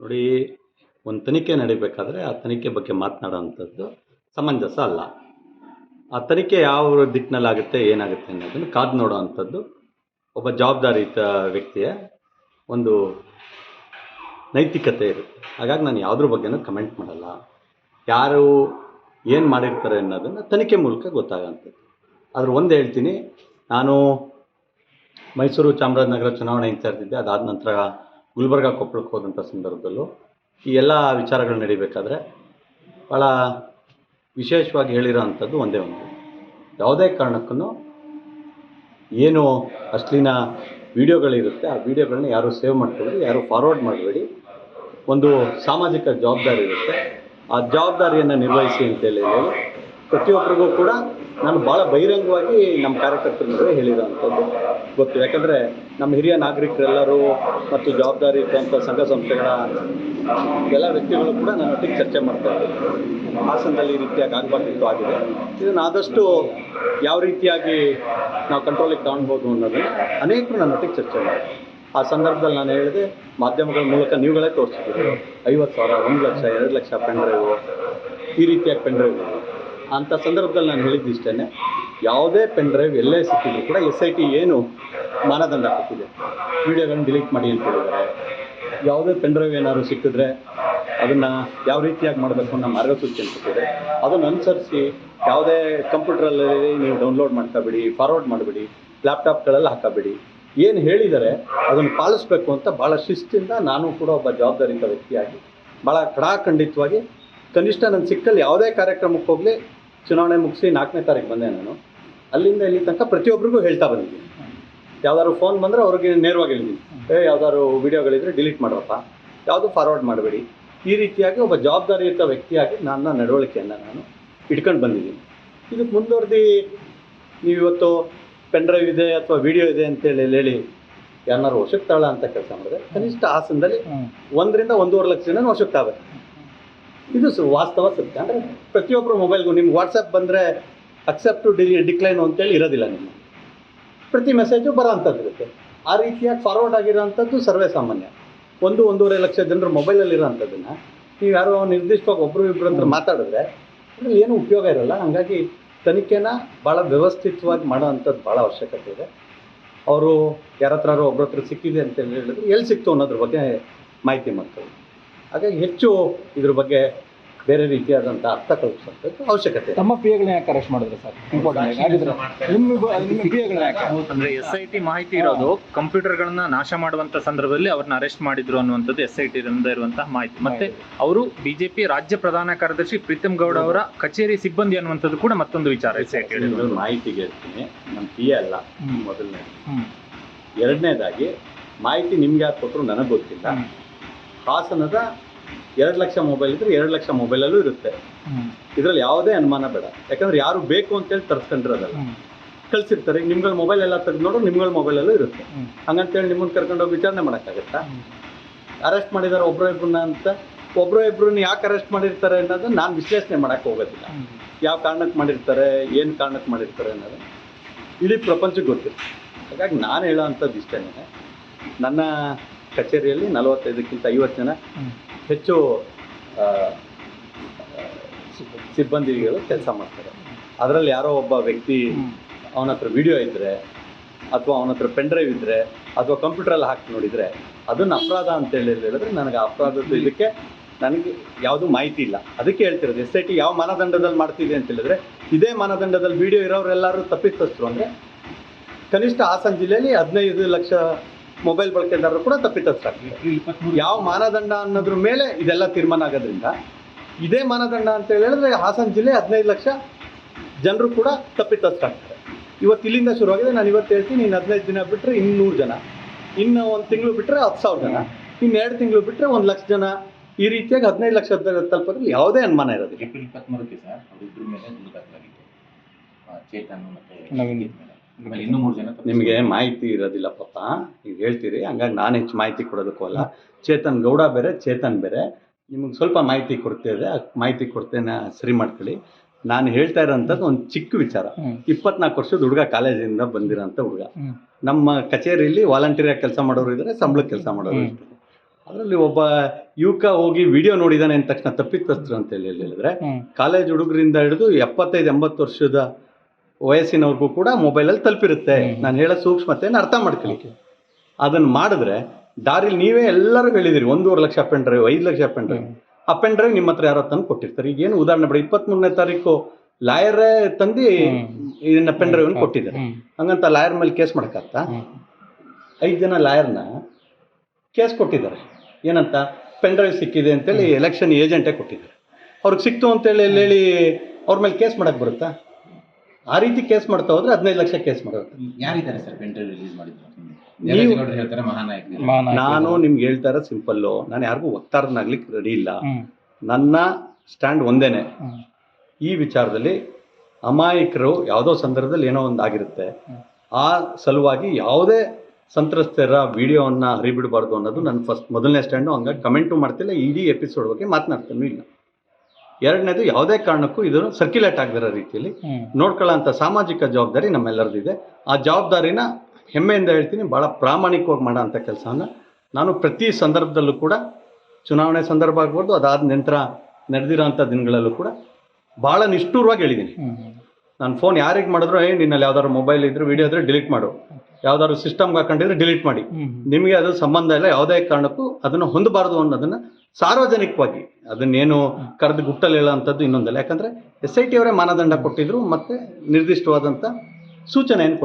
ನೋಡಿ, ಒಂದು ತನಿಖೆ ನಡೀಬೇಕಾದ್ರೆ ಆ ತನಿಖೆ ಬಗ್ಗೆ ಮಾತನಾಡೋವಂಥದ್ದು ಸಮಂಜಸ ಅಲ್ಲ. ಆ ತನಿಖೆ ಯಾವ ದಿಕ್ಕಿನಲ್ಲಾಗುತ್ತೆ ಏನಾಗುತ್ತೆ ಅನ್ನೋದನ್ನು ಕಾದು ನೋಡುವಂಥದ್ದು ಒಬ್ಬ ಜವಾಬ್ದಾರಿಯುತ ವ್ಯಕ್ತಿಯ ಒಂದು ನೈತಿಕತೆ ಇರುತ್ತೆ. ಹಾಗಾಗಿ ನಾನು ಯಾವುದ್ರ ಬಗ್ಗೆನೂ ಕಮೆಂಟ್ ಮಾಡಲ್ಲ. ಯಾರು ಏನು ಮಾಡಿರ್ತಾರೆ ಅನ್ನೋದನ್ನು ತನಿಖೆ ಮೂಲಕ ಗೊತ್ತಾಗೋಂಥದ್ದು. ಆದ್ರೆ ಒಂದು ಹೇಳ್ತೀನಿ, ನಾನು ಮೈಸೂರು ಚಾಮರಾಜನಗರ ಚುನಾವಣೆ ಇನ್ಚಾರ್ಜ್ ಇದ್ದೆ, ಅದಾದ ನಂತರ ಗುಲ್ಬರ್ಗ ಕೊಪ್ಪಳಕ್ಕೆ ಹೋದಂಥ ಸಂದರ್ಭದಲ್ಲೂ ಈ ಎಲ್ಲ ವಿಚಾರಗಳು ನಡಿಬೇಕಾದ್ರೆ ಭಾಳ ವಿಶೇಷವಾಗಿ ಹೇಳಿರೋ ಒಂದೇ ಒಂದು. ಯಾವುದೇ ಕಾರಣಕ್ಕೂ ಏನು ಅಶ್ಲೀನ ವಿಡಿಯೋಗಳಿರುತ್ತೆ, ಆ ವಿಡಿಯೋಗಳನ್ನ ಯಾರು ಸೇವ್ ಮಾಡ್ಕೊಬೇಡಿ, ಯಾರು ಫಾರ್ವರ್ಡ್ ಮಾಡಬೇಡಿ. ಒಂದು ಸಾಮಾಜಿಕ ಜವಾಬ್ದಾರಿ ಇರುತ್ತೆ. ಆ ಜವಾಬ್ದಾರಿಯನ್ನು ನಿರ್ವಹಿಸಿ ಅಂತೇಳಿ ಪ್ರತಿಯೊಬ್ಬರಿಗೂ ಕೂಡ ನಾನು ಭಾಳ ಬಹಿರಂಗವಾಗಿ ನಮ್ಮ ಕಾರ್ಯಕರ್ತರ ನಡುವೆ ಹೇಳಿರೋವಂಥದ್ದು. ಗೊತ್ತು. ಯಾಕಂದರೆ ನಮ್ಮ ಹಿರಿಯ ನಾಗರಿಕರೆಲ್ಲರೂ ಮತ್ತು ಜವಾಬ್ದಾರಿ ಇದ್ದಂಥ ಸಂಘ ಸಂಸ್ಥೆಗಳ ಎಲ್ಲ ವ್ಯಕ್ತಿಗಳು ಕೂಡ ನನ್ನ ಒಟ್ಟಿಗೆ ಚರ್ಚೆ ಮಾಡ್ತಾ ಇದ್ದಾರೆ. ಹಾಸನದಲ್ಲಿ ಈ ರೀತಿಯಾಗಿ ಆಗಬಾರ್ದಿತ್ತು ಆಗಿದೆ. ಇದನ್ನು ಆದಷ್ಟು ಯಾವ ರೀತಿಯಾಗಿ ನಾವು ಕಂಟ್ರೋಲಿಗೆ ತಗೊಳ್ಬೋದು ಅನ್ನೋದನ್ನು ಅನೇಕರು ನನ್ನ ಒಟ್ಟಿಗೆ ಚರ್ಚೆ ಮಾಡಿದೆ ಆ ಸಂದರ್ಭದಲ್ಲಿ ನಾನು ಹೇಳಿದೆ, ಮಾಧ್ಯಮಗಳ ಮೂಲಕ ನೀವುಗಳೇ ತೋರಿಸ್ತೀವಿ ಐವತ್ತು ಸಾವಿರ, ಒಂದು ಲಕ್ಷ, ಎರಡು ಲಕ್ಷ ಪೆಂಡ್ರೈವು ಈ ರೀತಿಯಾಗಿ ಪೆನ್ ಡ್ರೈವ್. ಅಂಥ ಸಂದರ್ಭದಲ್ಲಿ ನಾನು ಹೇಳಿದ್ದು ಇಷ್ಟೇ ಯಾವುದೇ ಪೆನ್ ಡ್ರೈವ್ ಎಲ್ಲೇ ಸಿಕ್ಕಿದ್ರು ಕೂಡ ಎಸ್ ಐ ಟಿ ಏನು ಮಾನದಂಡ ಕೊಟ್ಟಿದೆ. ವಿಡಿಯೋಗಳನ್ನು ಡಿಲೀಟ್ ಮಾಡಿ ಅಂತ ಹೇಳಿದ್ದಾರೆ. ಯಾವುದೇ ಪೆನ್ ಡ್ರೈವ್ ಏನಾದ್ರು ಸಿಕ್ಕಿದ್ರೆ ಅದನ್ನು ಯಾವ ರೀತಿಯಾಗಿ ಮಾಡಬೇಕು ಅನ್ನೋ ಮಾರ್ಗಸೂಚಿಯನ್ನು ಕೊಟ್ಟಿದೆ. ಅದನ್ನು ಅನುಸರಿಸಿ ಯಾವುದೇ ಕಂಪ್ಯೂಟ್ರಲ್ಲಿ ನೀವು ಡೌನ್ಲೋಡ್ ಮಾಡ್ಕೋಬೇಡಿ ಫಾರ್ವರ್ಡ್ ಮಾಡಬೇಡಿ ಲ್ಯಾಪ್ಟಾಪ್ಗಳಲ್ಲಿ ಹಾಕಬೇಡಿ. ಏನು ಹೇಳಿದ್ದಾರೆ ಅದನ್ನು ಪಾಲಿಸಬೇಕು ಅಂತ ಭಾಳ ಶಿಸ್ತಿಂದ ನಾನು ಕೂಡ ಒಬ್ಬ ಜವಾಬ್ದಾರಿತ ವ್ಯಕ್ತಿಯಾಗಿ ಭಾಳ ಕಡಾಖಂಡಿತವಾಗಿ ಕನಿಷ್ಠ ನನ್ನ ಸಿಕ್ಕಲ್ಲಿ ಯಾವುದೇ ಕಾರ್ಯಕ್ರಮಕ್ಕೆ ಹೋಗಲಿ ಚುನಾವಣೆ ಮುಗಿಸಿ ನಾಲ್ಕನೇ ತಾರೀಕು ಬಂದೆ ನಾನು. ಅಲ್ಲಿಂದ ಇಲ್ಲಿ ತನಕ ಪ್ರತಿಯೊಬ್ಬರಿಗೂ ಹೇಳ್ತಾ ಬಂದಿದ್ದೀನಿ. ಯಾವ್ದಾದ್ರು ಫೋನ್ ಬಂದರೆ ಅವ್ರಿಗೆ ನೇರವಾಗಿ ಹೇಳಿದ್ದೀನಿ. ಏ ಯಾವ್ದಾದ್ರು ವೀಡಿಯೋಗಳಿದ್ರೆ ಡಿಲೀಟ್ ಮಾಡ್ರಪ್ಪ. ಯಾವುದು ಫಾರ್ವರ್ಡ್ ಮಾಡಬೇಡಿ. ಈ ರೀತಿಯಾಗಿ ಒಬ್ಬ ಜವಾಬ್ದಾರಿಯುತ ವ್ಯಕ್ತಿಯಾಗಿ ನನ್ನ ನಡವಳಿಕೆಯನ್ನು ನಾನು ಇಟ್ಕೊಂಡು ಬಂದಿದ್ದೀನಿ. ಇದಕ್ಕೆ ಮುಂದುವರೆದು ನೀವು ಇವತ್ತು ಪೆನ್ ಡ್ರೈವ್ ಇದೆ ಅಥವಾ ವಿಡಿಯೋ ಇದೆ ಅಂತೇಳಿ ಹೇಳಿ ಯಾರನ್ನಾರು ವಶಕ್ತಾಳ ತಾಳ ಅಂತ ಕೆಲಸ ಮಾಡಿದ್ರೆ ಕನಿಷ್ಠ ಆಸನದಲ್ಲಿ ಒಂದರಿಂದ ಒಂದೂವರೆ ಲಕ್ಷ ಜನ ವಶಕ್ಕೆ ತಾವೆ ಇದು ವಾಸ್ತವ ಸತ್ಯ. ಅಂದರೆ ಪ್ರತಿಯೊಬ್ಬರು ಮೊಬೈಲ್ಗೂ ನಿಮ್ಗೆ ವಾಟ್ಸಪ್ ಬಂದರೆ ಅಕ್ಸೆಪ್ಟು ಡಿ ಡಿಕ್ಲೈನು ಅಂತೇಳಿ ಇರೋದಿಲ್ಲ ನಿಮ್ಮ ಪ್ರತಿ ಮೆಸೇಜು ಬರೋ ಅಂಥದ್ದು ಇರುತ್ತೆ. ಆ ರೀತಿಯಾಗಿ ಫಾರ್ವರ್ಡ್ ಆಗಿರೋಂಥದ್ದು ಸರ್ವೇ ಸಾಮಾನ್ಯ. ಒಂದು ಒಂದೂವರೆ ಲಕ್ಷ ಜನರು ಮೊಬೈಲಲ್ಲಿರೋ ಅಂಥದ್ದನ್ನು ನೀವು ಯಾರೋ ನಿರ್ದಿಷ್ಟವಾಗಿ ಒಬ್ಬರು ಇಬ್ಬರು ಅಂತ ಮಾತಾಡಿದ್ರೆ ಅದ್ರಲ್ಲಿ ಏನೂ ಉಪಯೋಗ ಇರಲ್ಲ. ಹಾಗಾಗಿ ತನಿಖೆನ ಭಾಳ ವ್ಯವಸ್ಥಿತವಾಗಿ ಮಾಡೋ ಅಂಥದ್ದು ಭಾಳ ಅವಶ್ಯಕತೆ ಇದೆ. ಅವರು ಯಾರ ಹತ್ರ ಒಬ್ಬರ ಹತ್ರ ಸಿಕ್ಕಿದೆ ಅಂತ ಹೇಳಿದ್ರು ಎಲ್ಲಿ ಸಿಕ್ತು ಅನ್ನೋದ್ರ ಬಗ್ಗೆ ಮಾಹಿತಿ ಮಾಡ್ಕೊಳ್ಳಿ ಹಾಗಾಗಿ ಹೆಚ್ಚು ಇದ್ರ ಬಗ್ಗೆ ಬೇರೆ ರೀತಿಯಾದಂಥ ಅರ್ಥ ಕಲ್ಪಿಸುವಂಥದ್ದು ಅವಶ್ಯಕತೆ ತಮ್ಮ ಪಿಎಗಳನ್ನ ಯಾಕೆ ಅರೆಸ್ಟ್ ಮಾಡಿದ್ರೆ ಸರ್? ಇಂಪಾರ್ಟೆಂಟ್ ಆಗಿದ್ರೆ ನಿಮ್ಮ ನಿಮ್ಮ ಪಿ ಎಗಳನ್ನ ಯಾಕೆ? ಅಂದ್ರೆ ಎಸ್ ಐ ಟಿ ಮಾಹಿತಿ ಇರೋದು ಕಂಪ್ಯೂಟರ್ಗಳನ್ನ ನಾಶ ಮಾಡುವಂತ ಸಂದರ್ಭದಲ್ಲಿ ಅವ್ರನ್ನ ಅರೆಸ್ಟ್ ಮಾಡಿದ್ರು ಅನ್ನುವಂಥದ್ದು ಎಸ್ ಐ ಟಿ ಇರುವಂತಹ ಮಾಹಿತಿ. ಮತ್ತೆ ಅವರು ಬಿಜೆಪಿ ರಾಜ್ಯ ಪ್ರಧಾನ ಕಾರ್ಯದರ್ಶಿ ಪ್ರೀತಮ್ ಗೌಡ ಅವರ ಕಚೇರಿ ಸಿಬ್ಬಂದಿ ಅನ್ನುವಂಥದ್ದು ಕೂಡ ಮತ್ತೊಂದು ವಿಚಾರ ಎಸ್ ಐ ಟಿ ಮಾಹಿತಿಗೆ ಹೇಳ್ತೀನಿ ನಮ್ಮ ಪಿ ಅಲ್ಲ. ಮೊದಲನೇ ಹ್ಮ್. ಎರಡನೇದಾಗಿ ಮಾಹಿತಿ ನಿಮ್ಗೆ ಯಾಕೆ ಕೊಟ್ಟರು ನನಗೆ ಗೊತ್ತಿಲ್ಲ. ಹಾಸನದ ಎರಡು ಲಕ್ಷ ಮೊಬೈಲ್ ಇದ್ರೆ ಎರಡು ಲಕ್ಷ ಮೊಬೈಲಲ್ಲೂ ಇರುತ್ತೆ. ಇದರಲ್ಲಿ ಯಾವುದೇ ಅನುಮಾನ ಬೇಡ. ಯಾಕಂದ್ರೆ ಯಾರು ಬೇಕು ಅಂತೇಳಿ ತರ್ಸ್ಕೊಂಡಿರೋದಲ್ಲ. ಕಳ್ಸಿರ್ತಾರೆ. ನಿಮ್ಗಳ ಮೊಬೈಲ್ ಎಲ್ಲ ತೆಗೆದು ನೋಡು ನಿಮ್ಗಳ ಮೊಬೈಲಲ್ಲೂ ಇರುತ್ತೆ. ಹಂಗಂತೇಳಿ ನಿಮ್ಮನ್ನ ಕರ್ಕೊಂಡೋಗಿ ವಿಚಾರಣೆ ಮಾಡೋಕ್ಕಾಗತ್ತಾ? ಅರೆಸ್ಟ್ ಮಾಡಿದಾರೆ ಒಬ್ಬರೋ ಇಬ್ಬರನ್ನ ಅಂತ. ಒಬ್ಬರೋ ಇಬ್ಬರನ್ನ ಯಾಕೆ ಅರೆಸ್ಟ್ ಮಾಡಿರ್ತಾರೆ ಅನ್ನೋದು ನಾನು ವಿಶ್ಲೇಷಣೆ ಮಾಡೋಕ್ಕೆ ಹೋಗೋದಿಲ್ಲ. ಯಾವ ಕಾರಣಕ್ಕೆ ಮಾಡಿರ್ತಾರೆ ಏನು ಕಾರಣಕ್ಕೆ ಮಾಡಿರ್ತಾರೆ ಅನ್ನೋದು ಇಡೀ ಪ್ರಪಂಚಕ್ಕೆ ಗೊತ್ತಿರುತ್ತೆ. ಹಾಗಾಗಿ ನಾನು ಹೇಳೋ ಅಂಥದ್ದು ಇಷ್ಟೇ ನನ್ನ ಕಚೇರಿಯಲ್ಲಿ ನಲವತ್ತೈದಕ್ಕಿಂತ ಐವತ್ತು ಜನ ಹೆಚ್ಚು ಸಿಬ್ಬಂದಿಗಳು ಕೆಲಸ ಮಾಡ್ತಾರೆ ಅದರಲ್ಲಿ ಯಾರೋ ಒಬ್ಬ ವ್ಯಕ್ತಿ. ಅವನ ಹತ್ರ ವಿಡಿಯೋ ಇದ್ದರೆ ಅಥವಾ ಅವನ ಹತ್ರ ಪೆನ್ ಡ್ರೈವ್ ಇದ್ದರೆ ಅಥವಾ ಕಂಪ್ಯೂಟ್ರಲ್ಲಿ ಹಾಕಿ ನೋಡಿದರೆ ಅದನ್ನು ಅಪರಾಧ ಅಂತೇಳಿ ಹೇಳಿದ್ರೆ ನನಗೆ ಅಪರಾಧ ಇದಕ್ಕೆ ನನಗೆ ಯಾವುದೂ ಮಾಹಿತಿ ಇಲ್ಲ ಅದಕ್ಕೆ ಹೇಳ್ತಿರೋದು, ಎಸ್ ಐ ಟಿ ಯಾವ ಮಾನದಂಡದಲ್ಲಿ ಮಾಡ್ತಿದೆ ಅಂತ ಹೇಳಿದ್ರೆ ಇದೇ ಮಾನದಂಡದಲ್ಲಿ ವಿಡಿಯೋ ಇರೋರೆಲ್ಲರೂ ತಪ್ಪಿತಸ್ಥರು ಅಂದರೆ ಕನಿಷ್ಠ ಹಾಸನ ಜಿಲ್ಲೆಯಲ್ಲಿ ಹದಿನೈದು ಲಕ್ಷ ಮೊಬೈಲ್ ಬಳಕೆದಾರರು ಕೂಡ ತಪ್ಪಿತಸ್ಥರಾಗ್ತಾರೆ ಯಾವ ಮಾನದಂಡ ಅನ್ನೋದ್ರ ಮೇಲೆ ಇದೆಲ್ಲ ತೀರ್ಮಾನ ಆಗೋದ್ರಿಂದ. ಇದೇ ಮಾನದಂಡ ಅಂತ ಹೇಳಿದ್ರೆ ಹಾಸನ ಜಿಲ್ಲೆ ಹದಿನೈದು ಲಕ್ಷ ಜನರು ಕೂಡ ತಪ್ಪಿತಸ್ಥರಾಗ್ತಾರೆ ಇವತ್ತು ಇಲ್ಲಿಂದ ಶುರುವಾಗಿದೆ ನಾನು ಇವತ್ತು ಹೇಳ್ತೀನಿ ಇನ್ನು ಹದಿನೈದು ದಿನ ಬಿಟ್ಟರೆ ಇನ್ನೂರು ಜನ. ಇನ್ನು ಒಂದು ತಿಂಗಳು ಬಿಟ್ಟರೆ ಹತ್ತು ಸಾವಿರ ಜನ. ಇನ್ನು ಎರಡು ತಿಂಗಳು ಬಿಟ್ಟರೆ ಒಂದು ಲಕ್ಷ ಜನ. ಈ ರೀತಿಯಾಗಿ ಹದಿನೈದು ಲಕ್ಷ ತಲುಪೋದ್ರಲ್ಲಿ ಯಾವುದೇ ಅನುಮಾನ ಇರೋದಿಲ್ಲ. ಏಪ್ರಿಲ್ ಇಪ್ಪತ್ತ್ಮೂರಕ್ಕೆ ಸರ್ ಅವರಿಬ್ಬರ ಮೇಲೆ ದೂರು ದಾಖಲಾಗಿದೆ ಆ, ಚೇತನ್ ಇನ್ನೂ ಮೂರು ಜನ ನಿಮಗೆ ಮಾಹಿತಿ ಇರೋದಿಲ್ಲ ಪಾಪ. ನೀವು ಹೇಳ್ತೀರಿ. ಹಂಗಾಗಿ ನಾನು ಹೆಚ್ಚು ಮಾಹಿತಿ ಕೊಡೋದಕ್ಕೂ ಅಲ್ಲ. ಚೇತನ್ ಗೌಡ ಬೇರೆ ಚೇತನ್ ಬೇರೆ. ನಿಮಗೆ ಸ್ವಲ್ಪ ಮಾಹಿತಿ ಕೊಡ್ತಿದ್ರೆ ಆ ಮಾಹಿತಿ ಕೊಡ್ತೇನೆ ಸರಿ ಮಾಡ್ಕೊಳ್ಳಿ. ನಾನು ಹೇಳ್ತಾ ಇರೋಂಥದ್ದು ಒಂದು ಚಿಕ್ಕ ವಿಚಾರ. ಇಪ್ಪತ್ನಾಲ್ಕು ವರ್ಷದ ಹುಡುಗ ಕಾಲೇಜಿಂದ ಬಂದಿರೋಂಥ ಹುಡುಗ. ನಮ್ಮ ಕಚೇರಿಯಲ್ಲಿ ವಾಲಂಟಿಯರ್ ಕೆಲಸ ಮಾಡೋರು ಇದ್ದಾರೆ ಸಂಬಳಕ್ಕೆ ಕೆಲಸ ಮಾಡೋರು ಇರ್ತಾರೆ ಅದರಲ್ಲಿ ಒಬ್ಬ ಯುವಕ ಹೋಗಿ ವಿಡಿಯೋ ನೋಡಿದಾನೆ ಅಂದ ತಕ್ಷಣ ತಪ್ಪಿತಸ್ಥರು ಅಂತ ಹೇಳಿ ಹೇಳಿದ್ರೆ ಕಾಲೇಜ್ ಹುಡುಗರಿಂದ ಹಿಡಿದು ಎಪ್ಪತ್ತೈದು ಎಂಬತ್ತು ವರ್ಷದ ವಯಸ್ಸಿನವ್ರಿಗೂ ಕೂಡ ಮೊಬೈಲಲ್ಲಿ ತಲುಪಿರುತ್ತೆ. ನಾನು ಹೇಳೋ ಸೂಕ್ಷ್ಮತೆಯನ್ನು ಅರ್ಥ ಮಾಡ್ಕೊಳ್ಳಿ ಅದನ್ನು ಮಾಡಿದ್ರೆ ದಾರಿಲಿ ನೀವೇ ಎಲ್ಲರೂ ಹೇಳಿದಿರಿ ಒಂದೂವರೆ ಲಕ್ಷ ಪೆನ್ ಡ್ರೈವ್ ಐದು lakh pen drive up and drive ನಿಮ್ಮ ಹತ್ರ ಯಾರೋ ತಂದು ಕೊಟ್ಟಿರ್ತಾರೆ. ಈಗ ಏನು ಉದಾಹರಣೆ ಬಿಡಿ ಇಪ್ಪತ್ತ್ಮೂರನೇ ತಾರೀಕು ಲಾಯರೇ ತಂದು ಇದನ್ನ ಇದನ್ನ ಪೆನ್ ಡ್ರೈವ್ ಕೊಟ್ಟಿದ್ದಾರೆ. ಹಂಗಂತ ಲಾಯರ್ ಮೇಲೆ ಕೇಸ್ ಮಾಡಕತ್ತಾ ಐದು ಜನ ಲಾಯರ್ನ ಕೇಸ್ ಕೊಟ್ಟಿದ್ದಾರೆ. ಏನಂತ? ಪೆನ್ ಡ್ರೈವ್ ಸಿಕ್ಕಿದೆ ಅಂತೇಳಿ ಎಲೆಕ್ಷನ್ ಏಜೆಂಟೇ ಕೊಟ್ಟಿದ್ದಾರೆ. ಅವ್ರಿಗೆ ಸಿಕ್ತು ಅಂತೇಳಿ ಅಲ್ಲಿ ಹೇಳಿ ಅವ್ರ ಮೇಲೆ ಕೇಸ್ ಮಾಡಕ್ಕೆ ಬರುತ್ತಾ? ಆ ರೀತಿ ಕೇಸ್ ಮಾಡ್ತಾ ಹೋದ್ರೆ ಹದಿನೈದು ಲಕ್ಷ ಕೇಸ್ ಮಾಡೋದು ಯಾರಿದ್ದಾರೆ ಸರ್ ಪೆನ್ ರಿಲೀಸ್ ಮಾಡಿದ್ರು? ನೀವು- ದೇವೇಗೌಡರು ಹೇಳ್ತಾರೆ ಮಹಾನಾಯಕ ಮಾನ ನಾನು ನಿಮ್ಗೆ ಹೇಳ್ತಾ ಇರೋ ಸಿಂಪಲ್ಲು ನಾನು ಯಾರಿಗೂ ಒತ್ತಾರನಾಗ್ಲಿಕ್ಕೆ ರೆಡಿ ಇಲ್ಲ. ನನ್ನ ಸ್ಟ್ಯಾಂಡ್ ಒಂದೇನೆ. ಈ ವಿಚಾರದಲ್ಲಿ ಅಮಾಯಕರು ಯಾವುದೋ ಸಂದರ್ಭದಲ್ಲಿ ಏನೋ ಒಂದು ಆಗಿರುತ್ತೆ. ಆ ಸಲುವಾಗಿ ಯಾವುದೇ ಸಂತ್ರಸ್ತರ ವಿಡಿಯೋವನ್ನು ಹರಿಬಿಡಬಾರ್ದು ಅನ್ನೋದು ನನ್ನ ಫಸ್ಟ್ ಮೊದಲನೇ ಸ್ಟ್ಯಾಂಡು ಹಂಗಾಗಿ ಕಮೆಂಟು ಮಾಡ್ತಿಲ್ಲ. ಇಡೀ ಎಪಿಸೋಡ್ ಬಗ್ಗೆ ಮಾತನಾಡ್ತಾನೂ ಇಲ್ಲ. ಎರಡನೇದು ಯಾವುದೇ ಕಾರಣಕ್ಕೂ ಇದು ಸರ್ಕ್ಯುಲೇಟ್ ಆಗದಿರೋ ರೀತಿಯಲ್ಲಿ ನೋಡ್ಕೊಳ್ಳೋ ಸಾಮಾಜಿಕ ಜವಾಬ್ದಾರಿ ನಮ್ಮೆಲ್ಲರದಿದೆ. ಆ ಜವಾಬ್ದಾರಿನ ಹೆಮ್ಮೆಯಿಂದ ಹೇಳ್ತೀನಿ ಭಾಳ ಪ್ರಾಮಾಣಿಕವಾಗಿ ಮಾಡೋ ಅಂಥ ಕೆಲಸವನ್ನು ನಾನು ಪ್ರತಿ ಸಂದರ್ಭದಲ್ಲೂ ಕೂಡ ಚುನಾವಣೆ ಸಂದರ್ಭ ಆಗ್ಬೋದು ಅದಾದ ನಂತರ ನಡೆದಿರೋಂಥ ದಿನಗಳಲ್ಲೂ ಕೂಡ ಭಾಳ ನಿಷ್ಠೂರವಾಗಿ ಹೇಳಿದ್ದೀನಿ. ನಾನು ಫೋನ್ ಯಾರಿಗೆ ಮಾಡಿದ್ರು ಏ ನಿನ್ನಲ್ಲಿ ಯಾವ್ದಾದ್ರು ಮೊಬೈಲ್ ಇದ್ರೆ ವಿಡಿಯೋ ಇದ್ರೆ ಡಿಲೀಟ್ ಮಾಡು. ಯಾವ್ದಾದ್ರು ಸಿಸ್ಟಮ್ಗೆ ಹಾಕೊಂಡಿದ್ರೆ ಡಿಲೀಟ್ ಮಾಡಿ. ನಿಮಗೆ ಅದು ಸಂಬಂಧ ಇಲ್ಲ ಯಾವುದೇ ಕಾರಣಕ್ಕೂ ಅದನ್ನು ಹೊಂದಬಾರ್ದು ಅನ್ನೋದನ್ನ ಸಾರ್ವಜನಿಕವಾಗಿ ಅದನ್ನೇನು ಕರೆದು ಗುಟ್ಟಲ್ಲಿ ಹೇಳೋಂಥದ್ದು ಇನ್ನೊಂದಲ್ಲ. ಯಾಕಂದ್ರೆ ಎಸ್ ಐ ಟಿ ಅವರೇ ಮಾನದಂಡ ಕೊಟ್ಟಿದ್ರು ಮತ್ತೆ ನಿರ್ದಿಷ್ಟವಾದಂಥ ಸೂಚನೆಯನ್ನು ಕೊಟ್ಟಿದ್ರು.